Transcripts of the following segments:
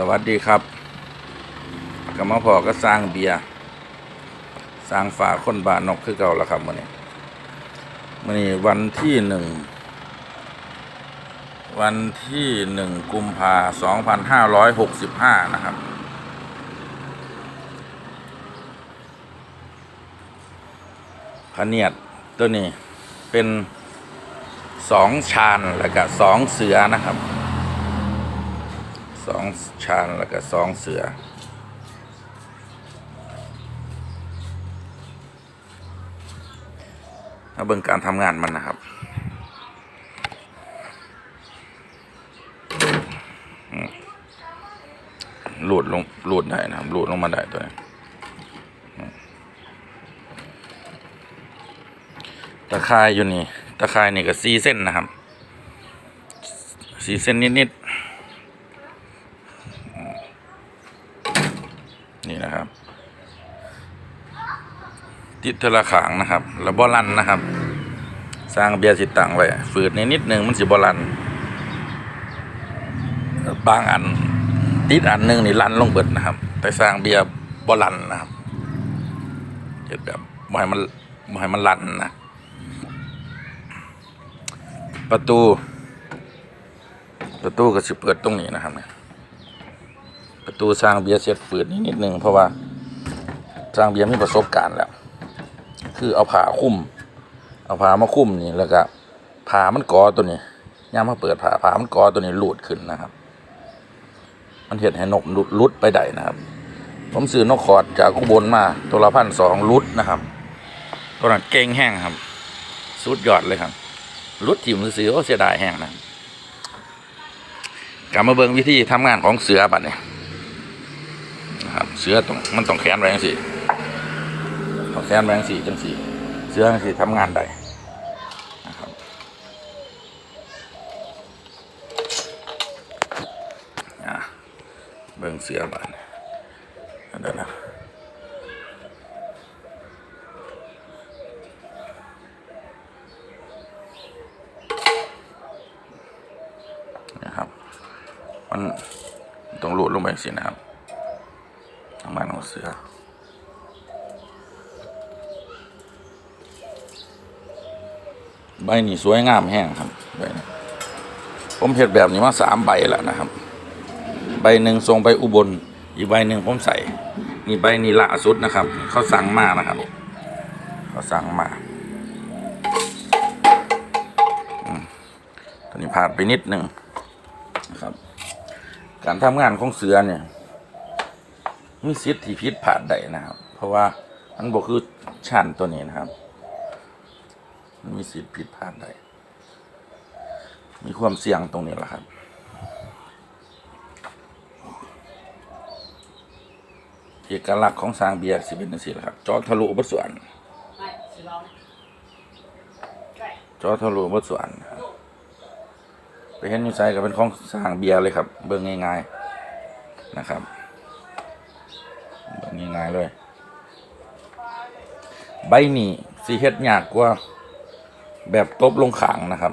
สวัสดีครับกมาพอก็สร้างเบียร์สร้างฝาคนบานนกคือเก่าแล้วครับมื่อนี้มื่อนี้วันที่หนึ่งวันที่หนึ่งกุมภาสองพันห้าร้อยหกสิบห้านะครับ พเนียดตัวนี้เป็นสองชานแล้วก็สองเสือนะครับ สองชานแล้วก็สองเสือ มาเบิ่งการทำงานมันนะครับหลุดลงหลุดได้นะครับหลุดลงมาได้ตัวนี้ตะข่ายอยู่นี่ ตะข่ายนี่ก็สี่เส้นนะครับสี่เส้นนิดๆ นะครับ ติดเทละขางนะครับ แล้วบอลันนะครับ สร้างเบียร์สิตังไว้ฝืดในนิดหนึ่งมันสิบอลันบางอัน ติดอันหนึ่งนี่ลันลงเบิดนะครับ แต่สร้างเบียร์บอลันนะครับเห็ดแบบบ่ให้มันบ่ให้มันลันนะประตู ประตูก็สิเปิดตรงนี้นะครับเนี่ย ประตูสร้างเบียร์เสร็จฝืดนิดนิดนึงเพราะว่าสร้างเบียร์มีประสบการณ์แล้ว คือเอาผ้าคลุมเอาผ้ามาคลุมนี่แล้วก็ผ้ามันกอตัวนี้ย่ามาเปิดผ้าผ้ามันกอตัวนี้หลุดขึ้นนะครับ มันเห็นให้นกลุดไปได้นะครับ ผมซื้อนกขอดจากอุบลมาตัวละพันสองลุดนะครับตัวนั้นเก่งแห้งครับ สุดยอดเลยครับลุดถิ่มซื้อเสียดายแห้งนะกลับมาเบิ่งวิธีทำงานของเสือบัดนี้นะครับ เสือต้องมันต้องแขนแรงสิต้องแขนแรงสิจังสิเสือจังสิทำงานได้นะครับอะเบิ่งเสือบานเดี๋ยวนะนะครับ มันต้องรูดลงไปสินะครับางบ้านของเสือใบนี่สวยงามแห้งครับใบนี้ผมเห็ดแบบนี้มาสามใบแล้วนะครับ ใบหนึ่งทรงไปอุบล อีกใบหนึ่งผมใส่นี่ใบนี้ล่าสุดนะครับ เขาสั่งมานะครับ เขาสั่งมาอตอนนี้ผ่านไปนิดหนึ่งนะครับ การทำงานของเสือเนี่ย มีสิทธิ์ที่ผิดพลาดได้นะครับ เพราะว่ามันบอกคือชั้นตัวนี้นะครับ มันมีสิทธิ์ผิดพลาดได้มีความเสี่ยงตรงนี้แหละครับเอกลักษณ์ของสร้างเบียร์สิเป็นจังซี่แหละครับจอทะลุบดส่วนจอทะลุบดส่วนครับไปเห็นอยู่ไซก็เป็นของสร้างเบียร์เลยครับ เบิ่งง่าย ๆนะครับ งง่ายๆเลย ใบนี้สีเฮ็ดยากกว่า แบบตบลงขางนะครับ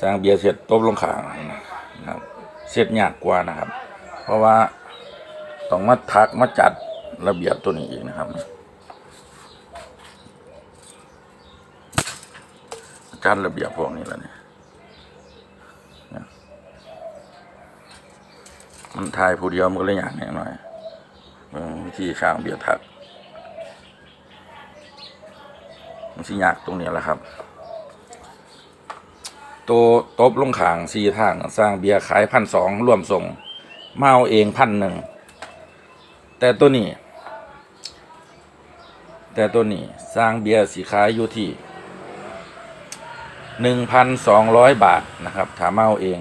สร้างเบียร์เสร็จตบลงขางนะครับเสร็จยากกว่านะครับ เพราะว่าต้องมาทักมาจัดระเบียบตัวนี้อีกนะครับจัดระเบียบพวกนี้แล้วเนี่ยนะมันทายผู้เดียวมันก็เลยอย่างแน่หน่อย วิธีข้างเบียร์ทักมันสิยากตรงนี้แหละครับ ตัวตบลงขางสี่ทางสร้างเบียร์ขายพันสองรวมส่ง เมาเองพันหนึ่ง แต่ตัวนี้ แต่ตัวนี้สร้างเบียร์สีขายอยู่ที่หนึ่งพันสองร้อยบาทนะครับถ้าเมาเอาเอง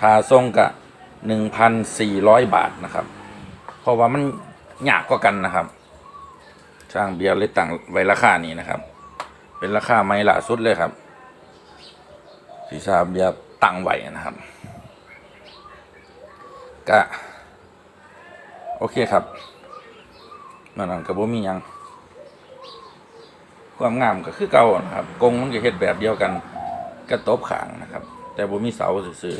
ถ้าส่งกะหนึ่งพันสี่ร้อยบาทนะครับ เพราะว่ามันยากกว่ากันนะครับสร้างเบียร์เลยตั้งไว้ราคานี้นะครับ เป็นราคาไม่ล่าสุดเลยครับสีซาเบียร์ตั้งไว้นะครับก็โอเคครับนั่นนะกับว่มียัง ความงามก็คือเก่านะครับกรงมันก็เฮ็ดแบบเดียวกันกระตบขางนะครับ แต่บ่มีเสาซื่อ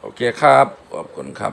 โอเคครับ ขอบคุณครับ